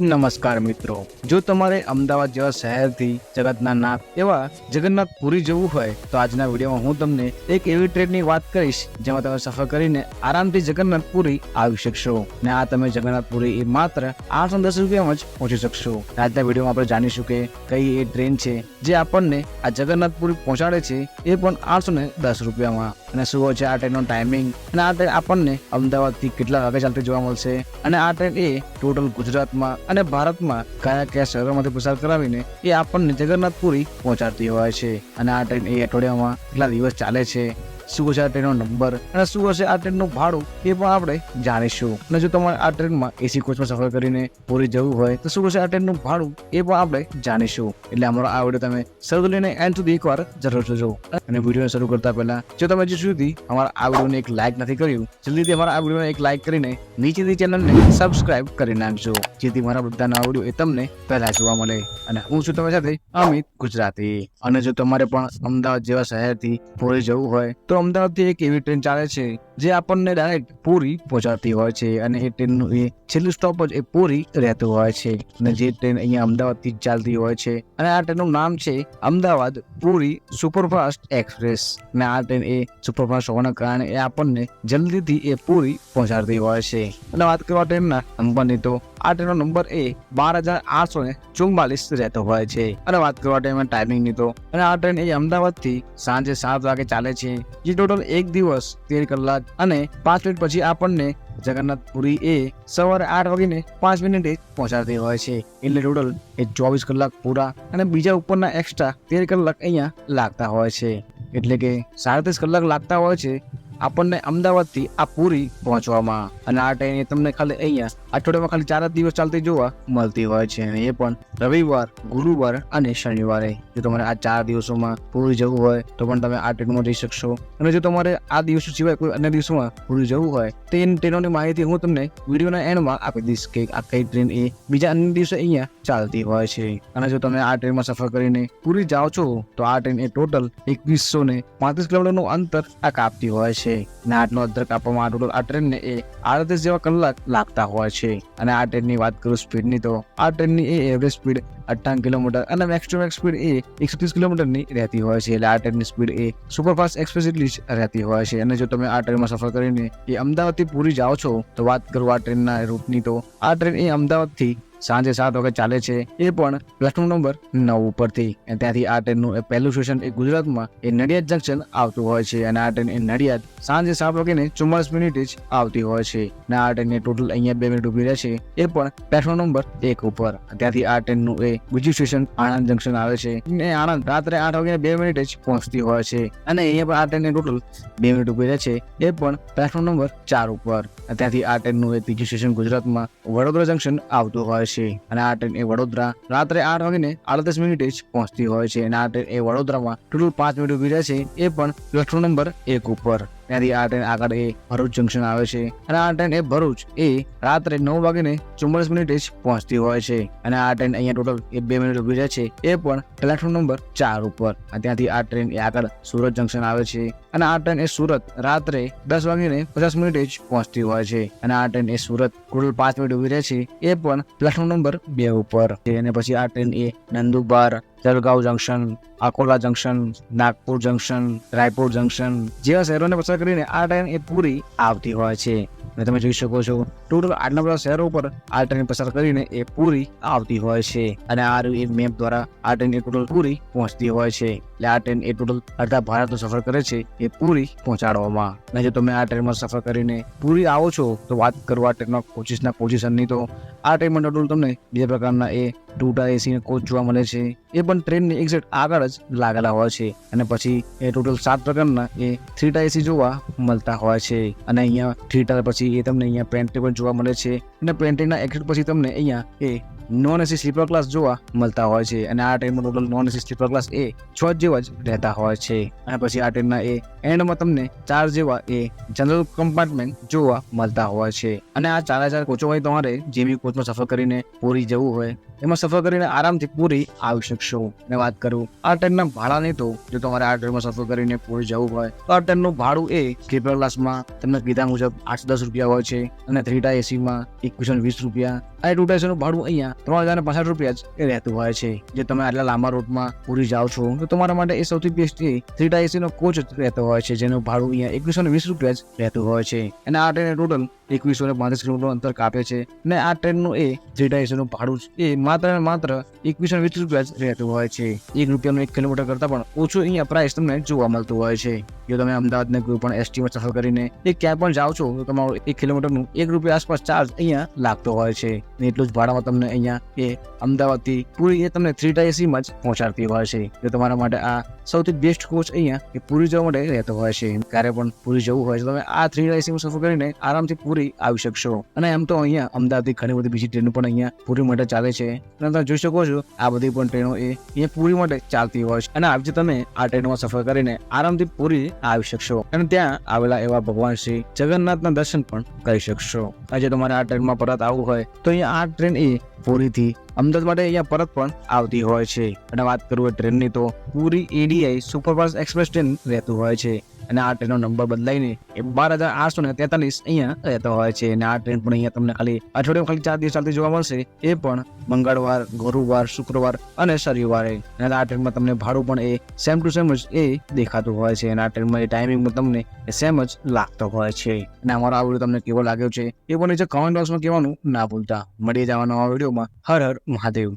નમસ્કાર મિત્રો. જો તમારે અમદાવાદ જેવા શહેરથી જગતના નાથ એવા જગન્નાથ પુરી જવું હોય, તો આજના વિડીયોમાં હું તમને એક એવી ટ્રેનની વાત કરીશ, જેમાં તમે સફર કરીને આરામથી જગન્નાથ પુરી આવી શકશો. ને આ તમે જગન્નાથ પુરી એ માત્ર આઠસો દસ રૂપિયામાં જ પહોંચી શકશો. આજના વિડીયોમાં આપણે જાણીશું કે કઈ એ ટ્રેન છે, જે આપણને આ જગન્નાથ પુરી પહોંચાડે છે, એ પણ આઠસો ને દસ રૂપિયામાં. અને શું હોય છે, આ ટ્રેનનો ટાઈમિંગ અને આ ટ્રેન આપણને અમદાવાદથી કેટલા વાગે ચાલતી જોવા મળશે? અને આ ટ્રેન એ ટોટલ ગુજરાતમાં અને ભારતમાં કયા કયા શહેરોમાંથી પસાર કરાવીને એ આપણને જગન્નાથપુરી પહોંચાડતી હોય છે. અને આ ટ્રેન એ અઠવાડિયામાં કેટલા દિવસ ચાલે છે? શું હશે આ ટ્રેનનો નંબર અને શું હશે આ ટ્રેનનું ભાડું એ પણ આપણે જાણીશું. અને જો તમારે આ ટ્રેનમાં એસી કોચમાં સફર કરીને પૂરી જવું હોય, તો શું હશે આ ટ્રેનનું ભાડું એ પણ આપણે જાણીશું. એટલે અમારો આ વીડિયો તમે શરૂ લઈને એન્ડ સુધી એકવાર જરૂર જોજો. અને વીડિયો શરૂ કરતા પહેલા, જો તમે હજુ સુધી અમારા આ વિડીયોને એક લાઇક નથી કર્યું, જલ્દીથી અમારા આ વિડીયોને એક લાઇક કરીને નીચેથી ચેનલને સબસ્ક્રાઇબ કરી નાખજો. જેથી મારા બધા નવા વીડિયો એ તમને પહેલા જોવા મળે. અને હું છું તમારી સાથે અમિત ગુજરાતી. અને જો તમારે પણ અમદાવાદ જેવા શહેરથી પૂરી જવું હોય, તો અમદાવાદથી એક એવી ટ્રેન ચાલે છે, જે આપણને ડાયરેક્ટ પૂરી પહોંચાડતી હોય છે અને એ ટ્રેનનું એ છેલ્લું સ્ટોપ જ એ પૂરી રહેતું હોય છે અને જે ટ્રેન અહીંયા અમદાવાદથી ચાલતી હોય છે અને આ ટ્રેનનું નામ છે અમદાવાદ પૂરી સુપરફાસ્ટ એક્સપ્રેસ અને આ ટ્રેન એ સુપરફાસ્ટ હોવાના કારણે એ આપણને જલ્દીથી એ પૂરી પહોંચાડતી હોય છે. અને વાત કરવા ટ્રેનના નંબરની તો આ ટ્રેનનો નંબર એ બાર હજાર આઠસો ને ચુમ્માલીસ રહેતો હોય છે. અને વાત કરવા ટાઈમે ટાઈમિંગની તો, અને આ ટ્રેન એ અમદાવાદથી સાંજે સાત વાગે ચાલે છે. જે ટોટલ એક દિવસ, તેર કલાક અને પાંચ મિનિટ પછી આપણને જગન્નાથપુરી એ સવારે આઠ વાગીને પાંચ મિનિટે પહોંચાડતી હોય છે. એટલે ટોટલ એ ચોવીસ કલાક પૂરા અને બીજા ઉપરના એક્સ્ટ્રા તેર કલાક અહીંયા લાગતા હોય છે. એટલે કે સાડત્રીસ કલાક લાગતા હોય છે આપણને અમદાવાદથી આ પૂરી પહોંચવામાં. અને આ ટ્રેન તમને ખાલી અહીંયા અઠવાડિયામાં ખાલી ચાર જ દિવસ ચાલતી જોવા મળતી હોય છે. અને એ પણ રવિવાર, ગુરુવાર અને શનિવારે. જો તમારે આ ચાર દિવસોમાં પૂરી જવું હોય, તો પણ તમે આ ટ્રેનમાં જઈ શકશો. અને જો તમારે આ દિવસો સિવાય કોઈ અન્ય દિવસોમાં પૂરી જવું હોય, તો એ ટ્રેનોની માહિતી હું તમને વિડીયોના એન્ડમાં આપી દઈશ કે આ કઈ ટ્રેન એ બીજા અન્ય દિવસે અહીંયા ચાલતી હોય છે. અને જો તમે આ ટ્રેનમાં સફર કરીને પૂરી જાઓ છો, તો આ ટ્રેન એ ટોટલ એકવીસો ને પાંત્રીસ કિલોમીટરનું અંતર આ કાપતી હોય છે. અને આટલું અંતર કાપવામાં આ ટોટલ આ ટ્રેનને એ આડત્રીસ જેવા કલાક લાગતા હોય છે. અને આ ટ્રેનની વાત કરું સ્પીડની તો આ ટ્રેનની એ એવરેજ સ્પીડ અઠ્ઠાવન કિલોમીટર અને મેક્સ ટુ સ્પીડ એ એકસો ત્રીસ કિલોમીટરની રહેતી હોય છે. એટલે આ ટ્રેનની સ્પીડ એ સુપરફાસ્ટ એક્સપ્રેસ રહેતી હોય છે. અને જો તમે આ ટ્રેનમાં સફર કરીને એ અમદાવાદથી પૂરી જાઓ છો, તો વાત કરું આ ટ્રેનના રૂટની, તો આ ટ્રેન એ અમદાવાદથી સાંજે સાત વાગે ચાલે છે. એ પણ પ્લેટફોર્મ નંબર નવ ઉપરથી. અને ત્યાંથી આ ટ્રેનનું એ પહેલું સ્ટેશન એ ગુજરાતમાં એ નડિયાદ જંકશન આવતું હોય છે. અને આ ટ્રેન એ નડિયાદ સાંજે સાત વાગે ચુમ્માલીસ મિનિટે જ આવતી હોય છે. અને આ ટ્રેન ટોટલ અહીંયા બે મિનિટ ઊભી રહે છે એ પણ પ્લેટફોર્મ નંબર એક ઉપર. ત્યાંથી આ ટ્રેનનું એ બીજું સ્ટેશન આણંદ જંકશન આવે છે. ને આણંદ રાત્રે આઠ વાગે બે મિનિટે જ પહોંચતી હોય છે. અને અહીંયા પણ આ ટ્રેન ટોટલ બે મિનિટ ઊભી રહે છે. એ પણ પ્લેટફોર્મ નંબર ચાર ઉપર. ત્યાંથી આ ટ્રેનનું એ ત્રીજું સ્ટેશન ગુજરાતમાં વડોદરા જંકશન આવતું હોય છે. અને આ ટ્રેન એ વડોદરા રાત્રે આઠ વાગીને આડત્રીસ મિનિટે જ પહોંચતી હોય છે. અને આ ટ્રેન એ વડોદરામાં ટોટલ પાંચ મિનિટ ઊભી રહે છે. એ પણ પ્લેટફોર્મ નંબર એક ઉપર. ત્યાંથી આ ટ્રેન આગળ એ ભરૂચ જંકશન આવે છે. અને આ ટ્રેન એ ભરૂચ એ રાત્રે નવ વાગીને ચુમ્માલીસ મિનિટે જ પહોંચતી હોય છે. અને આ ટ્રેન અહીંયા ટોટલ એ બે મિનિટ ઊભી રહે છે. એ પણ પ્લેટફોર્મ નંબર ચાર ઉપર. અને ત્યાંથી આ ટ્રેન એ આગળ સુરત જંકશન આવે છે. અને આ ટ્રેન એ સુરત રાત્રે દસ વાગીને પચાસ મિનિટે જ પહોંચતી હોય છે. અને આ ટ્રેન એ સુરત ટોટલ પાંચ મિનિટ ઊભી રહે છે. એ પણ પ્લેટફોર્મ નંબર બે ઉપર. અને પછી આ ટ્રેન એ Nandurbar Jalgaon junction Akola junction Nagpur junction Raipur junction જેવા શહેરોને પસાર કરીને આ ટ્રેન એ પૂરી આવતી હોય છે અને તમે જોઈ શકો છો ટોટલ આટલા બધા શહેરો ઉપર આ ટ્રેન પસાર કરીને એ પૂરી આવતી હોય છે અને આ મેપ દ્વારા આ ટ્રેન ટોટલ પૂરી પહોંચતી હોય છે એટલે આ ટ્રેન એ ટોટલ અડધા ભારતનો સફર કરે છે એ પૂરી પહોંચાડવામાં. અને જો તમે આ ટ્રેનમાં સફર કરીને પૂરી આવો છો, તો વાત કરો આ ટ્રેનના કોચિસના પોઝિશનની તો આ ટ્રેનમાં ટોટલ તમને બીજા પ્રકારના એ ટૂટા એસી કોચ જોવા મળે છે. એ પણ ટ્રેનની એક્ઝેક્ટ આગળ જ લાગેલા હોય છે અને પછી એ ટોટલ સાત પ્રકારના એ થ્રી ટાયર એસી જોવા મળતા હોય છે. અને અહીંયા થ્રી ટાયર પછી એ તમને અહીંયા પેન્ટ્રી પણ જોવા મળે છે. અને પેન્ટિંગના એક્ઝેક્ટ પછી તમને અહીંયા એ નોન એસી સ્લીપર ક્લાસ જોવા મળતા હોય છે. અને આ ટ્રેનમાં total non AC sleeper class એ છ જેવા જ રહેતા હોય છે. અને પછી આ ટ્રેનના એ એન્ડમાં તમને ચાર જેવા એ જનરલ કમ્પાર્ટમેન્ટ જોવા મળતા હોય છે. અને આ ચારે ચાર કોચો હોય તમારે જેવી કોચમાં સફર કરીને પૂરી જવું હોય એમાં સફર કરીને આરામથી પૂરી આવી શકશો. અને વાત કરું આ ટ્રેનના ભાડાની તો, જો તમારે આ ટ્રેનમાં સફર કરીને પૂરી જવું હોય, તો આ ટ્રેનનું ભાડું એ સ્લીપર ક્લાસમાં તમને કીધા મુજબ આઠસો દસ રૂપિયા હોય છે અને થ્રી ટાયર એસીમાં એકવીસો વીસ રૂપિયા. આ ટુ ટાઈસનું ભાડું અહીંયા ત્રણ હજાર ને પચાસ રૂપિયા જ એ રહેતું હોય છે. જે તમે આટલા લાંબા રૂટમાં પૂરી જાઓ છો, તો તમારા માટે એ સૌથી બેસ્ટ એ થ્રી ટાઈ એસીનો કોચ રહેતો હોય છે, જેનું ભાડું અહીંયા એકવીસો વીસ રૂપિયા જ રહેતું હોય છે. અને આ ટ્રેન ટોટલ એકવીસો ને પાંત્રીસ કિલોમીટર અંતર કાપે છે. અને આ ટ્રેનનું એ થ્રી ટાઈ એસીનું ભાડું એ માત્ર ને માત્ર એકવીસો વીસ રૂપિયા જ રહેતું હોય છે. એક રૂપિયાનું એક કિલોમીટર કરતાં પણ ઓછું અહીંયા પ્રાઇસ તમને જોવા મળતું હોય છે. જો તમે અમદાવાદને કોઈ પણ એસટીમાં સફર કરીને એ ક્યાંય પણ જાઓ છો, તો તમારો એક કિલોમીટરનું એક રૂપિયા આસપાસ ચાર્જ અહીંયા લાગતો હોય છે. ને એટલું જ ભાડામાં તમને અહીંયા એ અમદાવાદથી પૂરી એ તમને થ્રી ટાઈ જ પહોંચાડતી હોય છે. જો તમારા માટે આ સૌથી બેસ્ટ કોચ અહીંયા એ પૂરી જવા માટે રહેતો હોય છે. ક્યારે પણ પૂરી જવું હોય છે તમે આ થ્રી ટાઈ સફર કરીને આરામથી પૂરી આવી શકશો. અને એમ તો અહીંયા અમદાવાદથી ઘણી બધી બીજી ટ્રેનો પણ અહીંયા પૂરી માટે ચાલે છે. અને તમે જોઈ શકો છો, આ બધી પણ ટ્રેનો એ અહીંયા પૂરી માટે ચાલતી હોય છે. અને આજે તમે આ ટ્રેનમાં સફર કરીને આરામથી પૂરી આવી શકશો. અને ત્યાં આવેલા એવા ભગવાન શ્રી જગન્નાથના દર્શન પણ કરી શકશો. આજે તમારે આ ટ્રેનમાં પરત આવવું હોય તો અહીંયા આ ટ્રેન એ પૂરીથી અમદાવાદ માટે અહીંયા પરત પણ આવતી હોય છે. અને વાત કરું ટ્રેનની તો પૂરી એડીઆઈ સુપરફાસ્ટ એક્સપ્રેસ ટ્રેન રહેતું હોય છે. અને આ ટ્રેનનો નંબર બદલાઈને એ બાર હજાર આઠસો ને તેતાલીસ અહીંયા રહેતો હોય છે. અને આ ટ્રેન પણ અહીંયા તમને ખાલી અઠવાડિયામાં ખાલી ચાર દિવસ ચાલતી જોવા મળશે. એ પણ મંગળવાર, ગુરુવાર, શુક્રવાર અને શનિવારે. અને આ ટ્રેનમાં તમને ભાડું પણ એ સેમ ટુ સેમ જ એ દેખાતું હોય છે. અને આ ટ્રેનમાં એ ટાઈમિંગ તમને સેમ જ લાગતો હોય છે. અને અમારો આ વીડિયો તમને કેવો લાગ્યો છે એ પણ નીચે કમેન્ટ બોક્સમાં કહેવાનું ના ભૂલતા. મળી જવાનો આ વિડીયોમાં હર હર મહાદેવ.